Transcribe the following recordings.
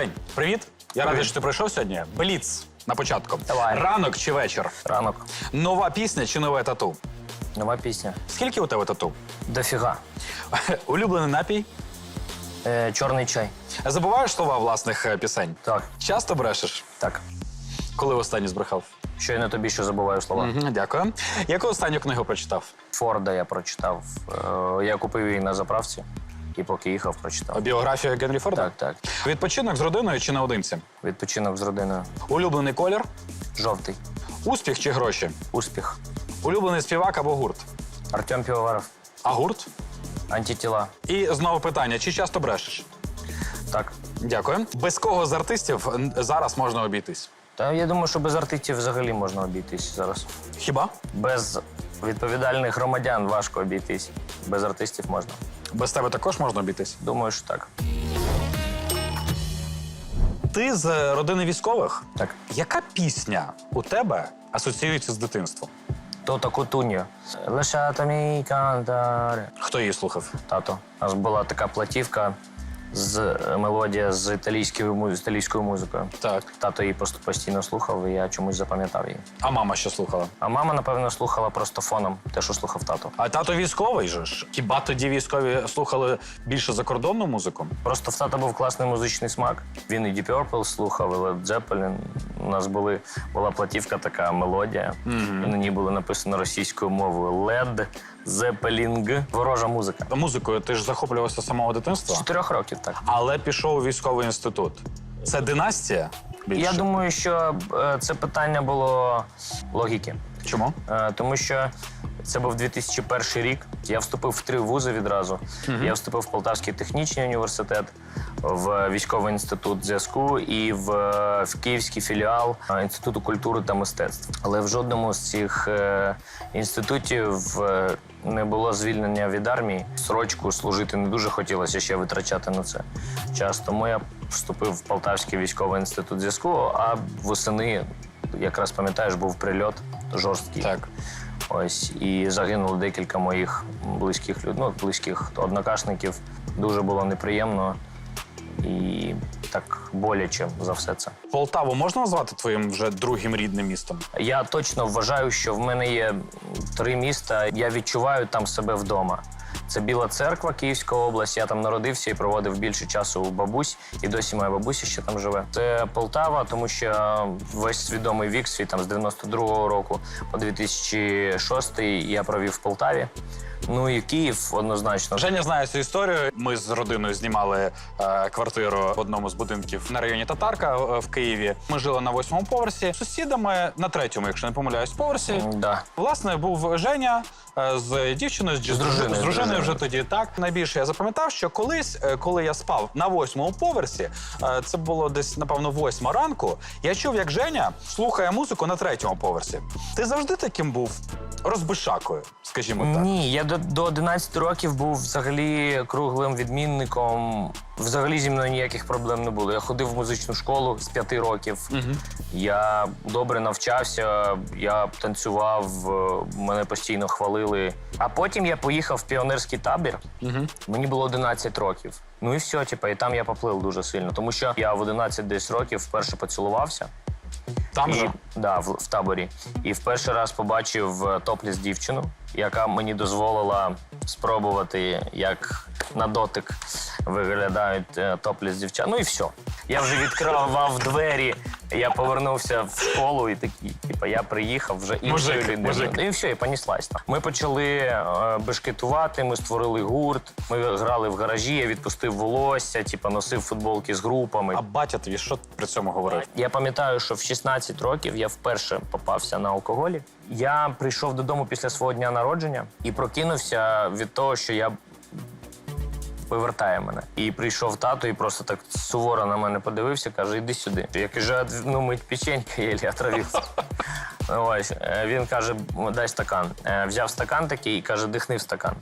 Жень, привіт. Я радий, що ти прийшов сьогодні. Бліц на початку. Давай. Ранок чи вечір? Ранок. Нова пісня чи нове тату? Нова пісня. Скільки у тебе тату? Дофіга. Улюблений напій? Е, чорний чай. Забуваєш слова власних е, пісень? Так. Часто брешеш? Так. Коли останній збрехав? Щойно тобі що забуваю слова. Мгм, Дякую. Яку останню книгу прочитав? Форда я прочитав. Е, я купив її на заправці і поки їхав, прочитав. Біографію Генрі Форда? Так, так. Відпочинок з родиною чи наодинці? Відпочинок з родиною. Улюблений колір? Жовтий. Успіх чи гроші? Успіх. Улюблений співак або гурт? Артем Півоваров. А гурт? Антитіла. І знову питання: чи часто брешеш? Так. Дякую. Без кого з артистів зараз можна обійтись? Та я думаю, що без артистів взагалі можна обійтись зараз. Хіба? Без відповідальних громадян важко обійтись. Без артистів можна. Без тебе також можна обійтись? Думаю, що так. Ти з е, родини військових? Так. Яка пісня у тебе асоціюється з дитинством? Тота Кутуньо. Лишатимі кантаре. Хто її слухав? Тато. У нас була така платівка з е, мелодія з італійською, з італійською музикою. Так. Тато її просто постійно слухав, і я чомусь запам'ятав її. А мама що слухала? А мама, напевно, слухала просто фоном те, що слухав тато. А тато військовий же ж. Хіба тоді військові слухали більше закордонну музику? Просто в тата був класний музичний смак. Він і Deep Purple слухав, і Led Zeppelin. У нас були, була платівка така мелодія. І на ній було написано російською мовою Led Zeppelin. Ворожа музика. Музикою ти ж захоплювався з самого З дитинства, чотирьох років так. але пішов у військовий інститут. Це династія? Більше? Я думаю, що е, це питання було логіки. Чому? Е, Тому що це був 2001 рік. Я вступив в три вузи відразу. Я вступив в Полтавський технічний університет, в військовий інститут зв'язку і в, в Київський філіал е, Інституту культури та мистецтв. Але в жодному з цих е, інститутів е, не було звільнення від армії. Срочку служити не дуже хотілося ще витрачати на це час. Тому я вступив в Полтавський військовий інститут зв'язку, а восени, якраз пам'ятаєш, був прильот жорсткий. Так. Ось і загинуло декілька моїх близьких людей, ну, близьких однокашників. Дуже було неприємно і так боляче за все це. Полтаву можна назвати твоїм вже другим рідним містом? Я точно вважаю, що в мене є три міста. Я відчуваю там себе вдома. Це Біла Церква, Київська область. Я там народився і проводив більше часу у бабусь, і досі моя бабуся ще там живе. Це Полтава, тому що весь свідомий вік свій там з 92-го року по 2006 я провів в Полтаві. Ну і Київ однозначно. Женя знає цю історію. Ми з родиною знімали е, квартиру в одному з будинків на районі Татарка е, в Києві. Ми жили на восьмому поверсі. З Сусідами на третьому, якщо не помиляюсь, поверсі. Да. Власне, був Женя е, з дівчиною, з, З дружиною, з з дружиною вже тоді. Так найбільше я запам'ятав, що колись, е, коли я спав на восьмому поверсі, е, це було десь напевно восьма ранку. Я чув, як Женя слухає музику на третьому поверсі. Ти завжди таким був розбишакою, скажімо так. Ні, я до, до 11 років був взагалі круглим відмінником. Взагалі зі мною ніяких проблем не було. Я ходив в музичну школу з 5 років. Я добре навчався, я танцював, е, мене постійно хвалили. А потім я поїхав в піонерський табір. Мені було 11 років. Ну і все, типу, і там я поплив дуже сильно, тому що я в 11 десь років вперше поцілувався. Там І, же. да, в, в таборі. І в перший раз побачив е, топліс дівчину, яка мені дозволила спробувати, як на дотик виглядають е, топліс дівчат. Ну і все. Я вже відкривав двері, я повернувся в школу і такий, типу, я приїхав вже іншою Мужик, людиною. мужик. І все, і поніслась. Ми почали е, бешкетувати, ми створили гурт, ми грали в гаражі, я відпустив волосся, типу, носив футболки з групами. А батя тобі що при цьому говорив? Я пам'ятаю, що в 16 років я вперше попався на алкоголі. Я прийшов додому після свого дня народження і прокинувся від того, що я вивертає мене. І прийшов тато і просто так суворо на мене подивився, каже: іди сюди. Я кажу, ну мить печенька, єлі отравився. Ну, Ось Е, він каже, дай стакан. Е, Взяв стакан такий і каже, дихни в стакан.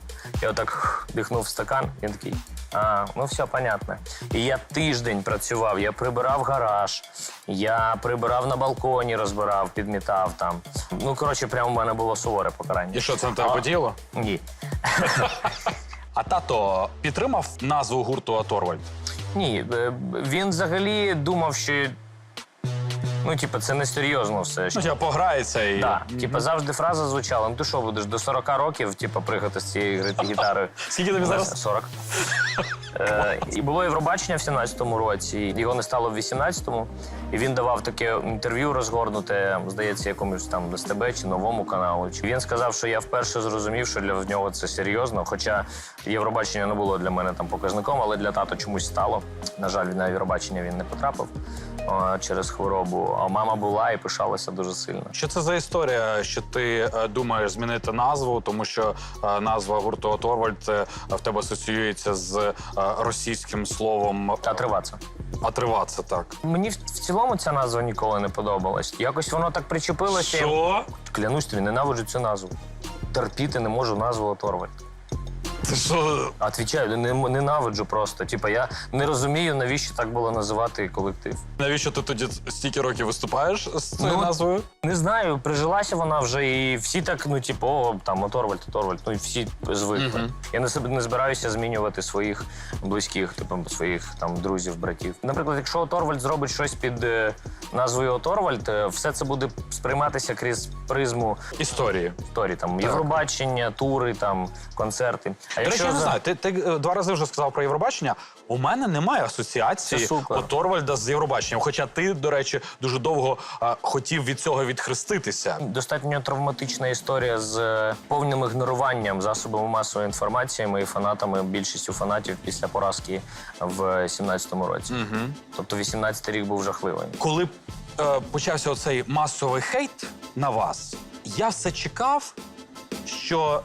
Я отак дихнув в стакан. Він такий. А, ну все, понятно. І я тиждень працював, я прибирав гараж, я прибирав на балконі, розбирав, підмітав там. Ну, коротше, прямо в мене було суворе покарання. І що це на тебе подіяло? Ні. А тато підтримав назву гурту Аторвальд? Ні, е, він взагалі думав, що ну, типу, це несерйозно все. Ну, типу, пограється і. Да. Типу, завжди фраза звучала: ну ти що будеш до 40 років, типу, пригати з цією гітари. гітарою. Скільки тобі зараз? 40. Е, і було Євробачення в 17-му році. Його не стало в 18-му. І він давав таке інтерв'ю розгорнуте, здається, якомусь там СТБ чи новому каналу. Чи Він сказав, що я вперше зрозумів, що для нього це серйозно. Хоча Євробачення не було для мене там показником, але для тата чомусь стало. На жаль, на Євробачення він не потрапив через хворобу. А мама була і пишалася дуже сильно. Що це за історія, що ти е, думаєш змінити назву, тому що е, назва гурту Торвальд в тебе асоціюється з е, російським словом Та триватися. так. Мені в цілому ця назва ніколи не подобалась. Якось воно так причепилося. Що? Клянусь тобі, ненавиджу цю назву. Терпіти не можу назву Торвальд. Ти що? Отвічаю, не, ненавиджу просто. Типа я не розумію, навіщо так було називати колектив. Навіщо ти тоді стільки років виступаєш з цією Ну, назвою? Не знаю, прижилася вона вже, і всі так, ну, типу, о, там Торвальд, Торвальд, ну і всі звикли. Мгм. Я не себе не збираюся змінювати своїх близьких, типу, своїх там друзів, братів. Наприклад, якщо Торвальд зробить щось під е, назвою Торвальд, е, все це буде сприйматися крізь призму Історії. історії, там Євробачення, тури, там концерти. А До речі, я не знаю, ти, ти е, два рази вже сказав про Євробачення. У мене немає асоціації Це супер. у Торвальда з Євробаченням. Хоча ти, до речі, дуже довго е, хотів від цього відхреститися. Достатньо травматична історія з е, повним ігноруванням засобами масової інформації і фанатами, більшістю фанатів після поразки в 17-му році. Угу. Тобто 18-й рік був жахливий. Коли е, почався оцей масовий хейт на вас, я все чекав, що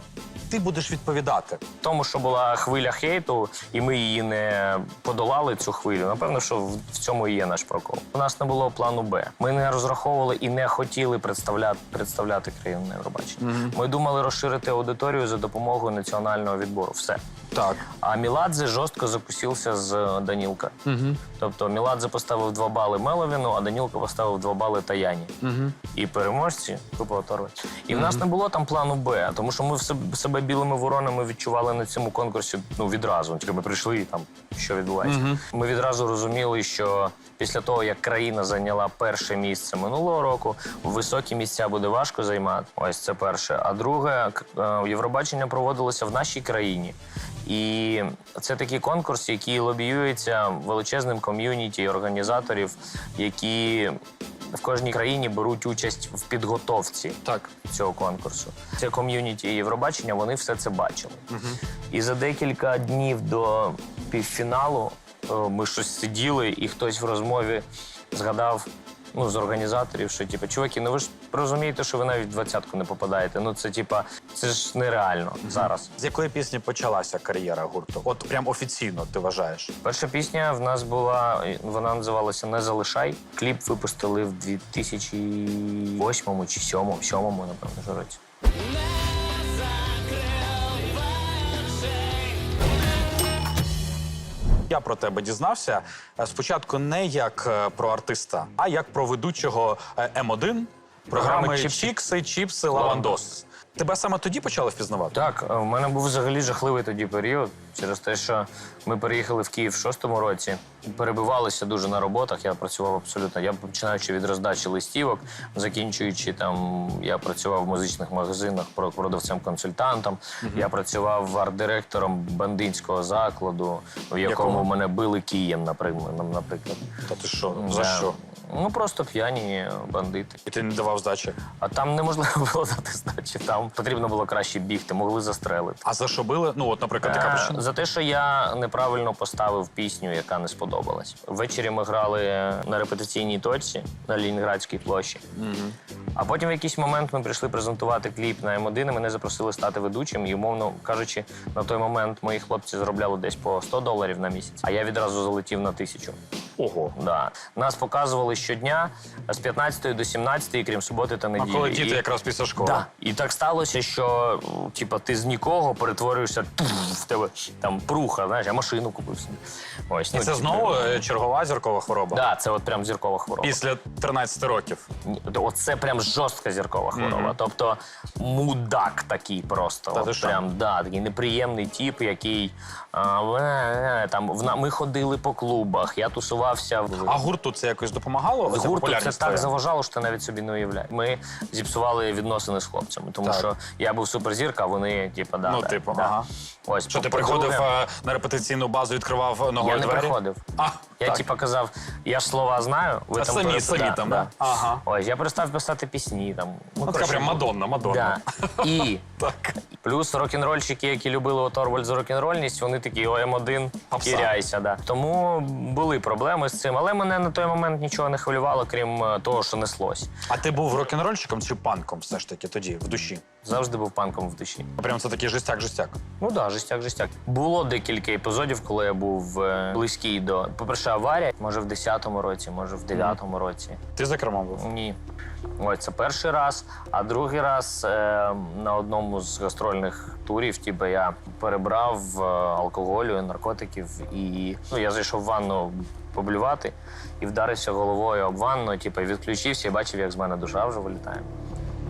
ти будеш відповідати. Тому, що була хвиля хейту, і ми її не подолали цю хвилю. Напевно, що в цьому і є наш прокол. У нас не було плану Б. Ми не розраховували і не хотіли представляти, представляти країну на Євробаченні. Ми думали розширити аудиторію за допомогою національного відбору. Все. Так. А Міладзе жорстко закусився з е, Данілка. Угу. Тобто Міладзе поставив 2 бали Меловіну, а Данілка поставив 2 бали Таяні. Угу. І переможці група Оторви. І в нас не було там плану Б, тому що ми в себе- себе білими воронами відчували на цьому конкурсі ну, відразу. Тільки ми прийшли і там що відбувається. Мгм. Ми відразу розуміли, що після того, як країна зайняла перше місце минулого року, високі місця буде важко займати. Ось це перше. А друге, к- е, Євробачення проводилося в нашій країні. І це такий конкурс, який лобіюється величезним ком'юніті організаторів, які в кожній країні беруть участь в підготовці Так. цього конкурсу. Це ком'юніті Євробачення, вони все це бачили. І за декілька днів до півфіналу е, ми щось сиділи, і хтось в розмові згадав. Ну, з організаторів, що типу, чуваки, ну ви ж розумієте, що ви навіть в двадцятку не попадаєте. Ну це типа, це ж нереально зараз. З якої пісні почалася кар'єра гурту? От прям офіційно ти вважаєш? Перша пісня в нас була, вона називалася Не залишай. Кліп випустили в 2008 чи 2007, 2007, напевно, ж році. Я про тебе дізнався е, спочатку не як е, про артиста, а як про ведучого е, М1 програми Чіпси, Чіпси, Лавандос. Тебе саме тоді почали впізнавати? Так, е, в мене був взагалі жахливий тоді період через те, що ми переїхали в Київ в шостому році, перебивалися дуже на роботах. Я працював абсолютно. Я починаючи від роздачі листівок, закінчуючи там, я працював в музичних магазинах про- продавцем-консультантом. Я працював арт-директором бандинського закладу, в якому Якого? мене били києм, наприклад. Та ти що? За що? Ну просто п'яні бандити. І ти не давав здачі? А там неможливо було дати здачі. Там потрібно було краще бігти, могли застрелити. А за що били? Ну, от, наприклад, така Е, причина. За те, що я неправильно поставив пісню, яка не сподобалась. Ввечері ми грали на репетиційній точці на Лінінградській площі. А потім в якийсь момент ми прийшли презентувати кліп на М1, і мене запросили стати ведучим. І, умовно кажучи, на той момент мої хлопці заробляли десь по 100 доларів на місяць, а я відразу залетів на тисячу. Ого. Да. Нас показували щодня з 15 до 17, крім суботи та А коли діти І- якраз після школи. Да. І так сталося, що типа, ти з нікого перетворюєшся в тебе там пруха, знаєш, я машину купив собі. Ось, І ну, це типу, знову е, чергова зіркова хвороба. Да, це от прям зіркова хвороба. Після 13 років. Ні, Оце прям жорстка зіркова хвороба. Тобто мудак такий просто. Та ти От що? прям, да, такий неприємний тип, який а, е, там в на- ми ходили по клубах, я тусувався в. А гурту це якось допомагало? З Гурту це так заважало, що ти навіть собі не уявляєш. Ми зіпсували відносини з хлопцями, тому Так. що я був суперзірка, а вони, типу, да. Ну, да, типу, да. ага. Ось, Що ти приходив е, на репетиційну базу, відкривав ногою Я не приходив. А, Я так. типу казав, я ж слова знаю, ви А там самі, перед- самі да, там, да. да? Ага. Ось, я перестав писати пісні там. Ну, така коротше, прям Мадонна, Мадонна. Да. І Так. плюс рок-н-рольщики, які любили от Орвальд за рок-н-рольність, вони такі ОМ1, Попса. кіряйся. Да. Тому були проблеми з цим, але мене на той момент нічого не хвилювало, крім е, того, що неслось. А ти був рок-н-рольщиком чи панком все ж таки тоді, в душі? Завжди був панком в душі. Прям це такий жестяк-жестяк. Ну так, да, жестяк, жестяк. Було декілька епізодів, коли я був е, близький до. По-перше, аварія, може в 10-му році, може в 9-му році. Ти за кермом був? Ні. Ось це перший раз. А другий раз е, на одному з гастрольних турів, типу, я перебрав е, алкоголю, наркотиків, і ну, я зайшов в ванну поблювати і вдарився головою об ванну, типу, відключився і бачив, як з мене душа вже вилітає.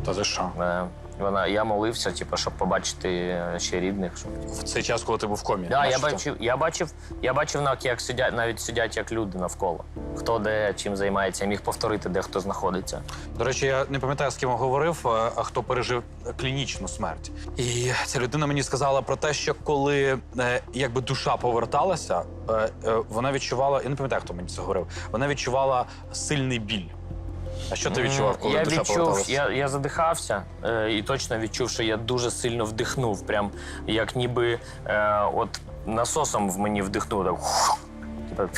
Та ти що? Е, вона, я молився, типу, щоб побачити е, ще рідних. Щоб... В цей час, коли ти був в комі. Да, я бачив, я бачив, я бачив як сидять, навіть сидять як люди навколо. Хто де чим займається, я міг повторити, де хто знаходиться. До речі, я не пам'ятаю, з ким я говорив, е, а хто пережив клінічну смерть. І ця людина мені сказала про те, що коли е, якби душа поверталася, е, е, вона відчувала, я не пам'ятаю, хто мені це говорив, вона відчувала сильний біль. А що ти відчував, коли я душа відчув, я, я задихався е, і точно відчув, що я дуже сильно вдихнув. Прям як ніби е, от насосом в мені вдихнув. Так,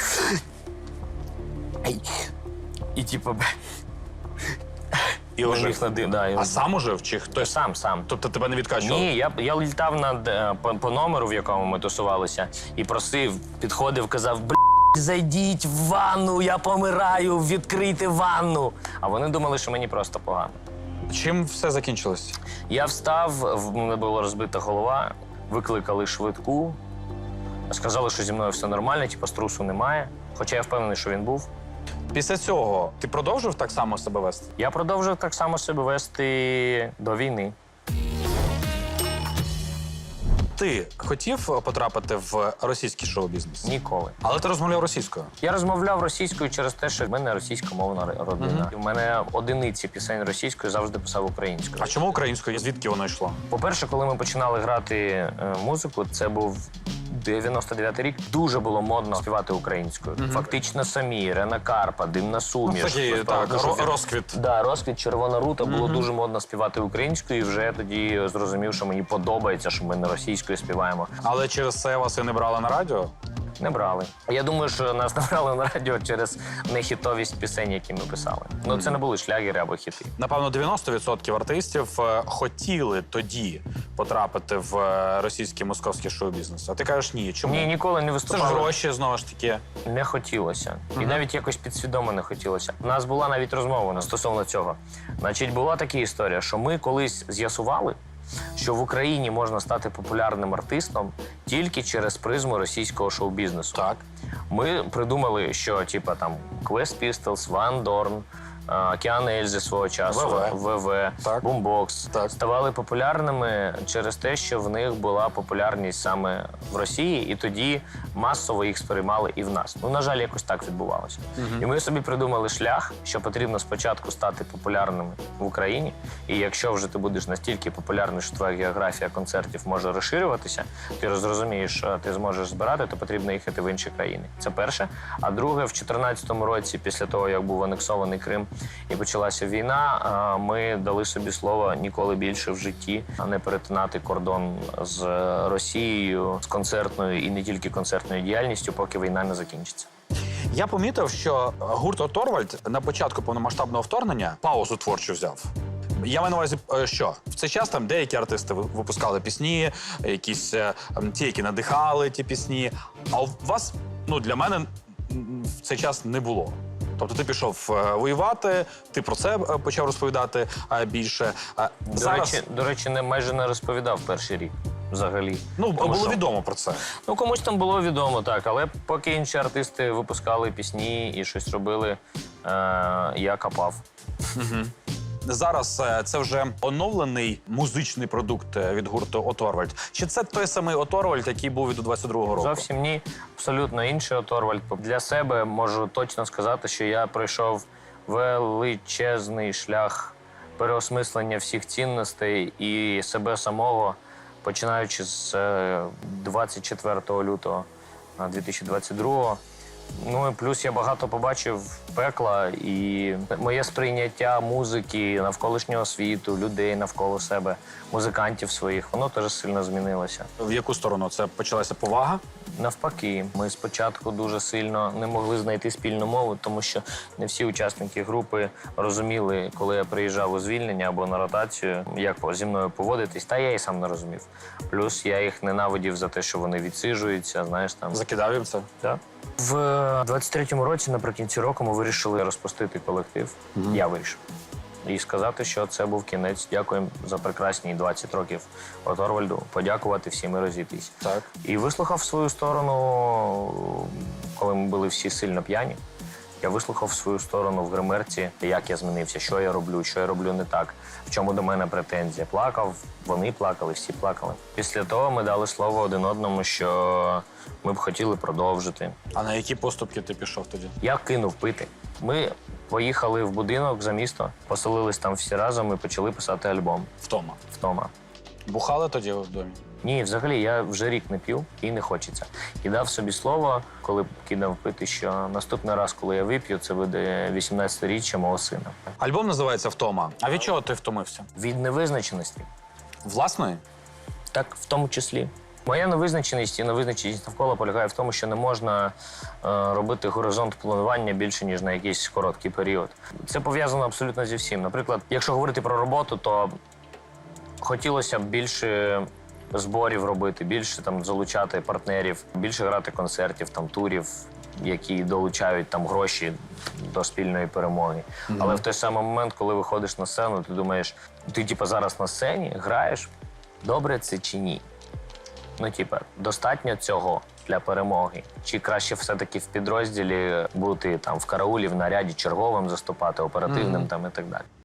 типа, і типу, І ожив. міг нади- да, і- А сам ожив чи хтось? сам сам. Тобто тебе не відкачував? Ні, я, я літав над, е, по, по номеру, в якому ми тусувалися, і просив, підходив, казав: Бля, зайдіть в ванну, я помираю, відкрийте ванну. А вони думали, що мені просто погано. Чим все закінчилось? Я встав, в мене була розбита голова, викликали швидку, сказали, що зі мною все нормально, типу струсу немає. Хоча я впевнений, що він був. Після цього ти продовжив так само себе вести? Я продовжив так само себе вести до війни. Ти хотів потрапити в російський шоу-бізнес? Ніколи. Але ти розмовляв російською. Я розмовляв російською через те, що в мене російськомовна родина. в мене одиниці пісень російською завжди писав українською. А чому українською? Звідки воно йшло? По-перше, коли ми починали грати е, музику, це був 99-й рік. Дуже було модно співати українською. Фактично самі Рена Карпа, Димна суміш. Ну, такі, так, ро- розквіт. Да, розквіт червона рута було дуже модно співати українською. І вже тоді зрозумів, що мені подобається, що ми не російською співаємо. Але через це вас і не брали на радіо? Не брали. Я думаю, що нас не брали на радіо через нехітовість пісень, які ми писали. Ну це не були шлягери або хіти. Напевно, 90% артистів е, хотіли тоді потрапити в е, російський московський шоу-бізнес. А ти кажеш ні. Чому? Ні, ніколи не Це ж виступали. гроші знову ж таки. Не хотілося. І навіть якось підсвідомо не хотілося. У нас була навіть розмова стосовно цього. Значить, була така історія, що ми колись з'ясували, що в Україні можна стати популярним артистом тільки через призму російського шоу-бізнесу. Так. Ми придумали, що типа там Quest Pistols, Van Dorn, Океан Ельзи свого часу, ВВ. ВВ, Так. Boombox Так. ставали популярними через те, що в них була популярність саме в Росії, і тоді масово їх сприймали і в нас. Ну, на жаль, якось так відбувалося. І ми собі придумали шлях, що потрібно спочатку стати популярними в Україні. І якщо вже ти будеш настільки популярний, що твоя географія концертів може розширюватися, ти зрозумієш, що ти зможеш збирати, то потрібно їхати в інші країни. Це перше. А друге, в 2014 році, після того як був анексований Крим і почалася війна, ми дали собі слово ніколи більше в житті не перетинати кордон з Росією з концертною і не тільки концертною діяльністю, поки війна не закінчиться. Я помітив, що гурт Торвальд на початку повномасштабного вторгнення паузу творчу взяв. Я маю на увазі, е, що в цей час там деякі артисти випускали пісні, якісь е, ті, які надихали ті пісні. А у вас, ну для мене, в цей час не було. Тобто ти пішов е, воювати, ти про це е, почав розповідати більше. До Зараз речі, до речі, не майже не розповідав перший рік. взагалі. Ну, Тому було що- відомо про це. Ну, комусь там було відомо, так. Але поки інші артисти випускали пісні і щось робили, е, я копав. Зараз е, це вже оновлений музичний продукт е, від гурту Оторвальд. Чи це той самий Оторвальд, який був від 22-го року? Зовсім ні, абсолютно інший Оторвальд. Для себе можу точно сказати, що я пройшов величезний шлях переосмислення всіх цінностей і себе самого, починаючи з е, 24 лютого е, 2022 Ну і плюс я багато побачив пекла, і моє сприйняття музики, навколишнього світу, людей навколо себе, музикантів своїх, воно теж сильно змінилося. В яку сторону це почалася повага? Навпаки, ми спочатку дуже сильно не могли знайти спільну мову, тому що не всі учасники групи розуміли, коли я приїжджав у звільнення або на ротацію, як зі мною поводитись, та я і сам не розумів. Плюс я їх ненавидів за те, що вони відсиджуються, знаєш там. Закидав їм це. Так. В 23-му році, наприкінці року, ми вирішили розпустити колектив. Я вирішив. І сказати, що це був кінець. Дякуємо за прекрасні 20 років Оторвальду. Подякувати всім і розійтись. Так. І вислухав свою сторону, коли ми були всі сильно п'яні. Я вислухав свою сторону в гримерці, як я змінився, що я роблю, що я роблю не так, в чому до мене претензія. Плакав, вони плакали, всі плакали. Після того ми дали слово один одному, що ми б хотіли продовжити. А на які поступки ти пішов тоді? Я кинув пити. Ми поїхали в будинок за місто, поселились там всі разом і почали писати альбом Втома. вдома. Бухали тоді в домі? Ні, взагалі я вже рік не п'ю і не хочеться. І дав собі слово, коли кидав пити, що наступний раз, коли я вип'ю, це буде 18-річчя мого сина. Альбом називається Втома. А від чого ти втомився? Від невизначеності, Власної? так в тому числі. Моя невизначеність і невизначеність навколо полягає в тому, що не можна е, робити горизонт планування більше ніж на якийсь короткий період. Це пов'язано абсолютно зі всім. Наприклад, якщо говорити про роботу, то хотілося б більше зборів робити, більше там залучати партнерів, більше грати концертів, там турів, які долучають там гроші до спільної перемоги. Але в той самий момент, коли виходиш на сцену, ти думаєш, ти типу, зараз на сцені граєш, добре це чи ні? Ну, типа, достатньо цього для перемоги? Чи краще все-таки в підрозділі бути там в караулі, в наряді черговим заступати, оперативним там і так далі?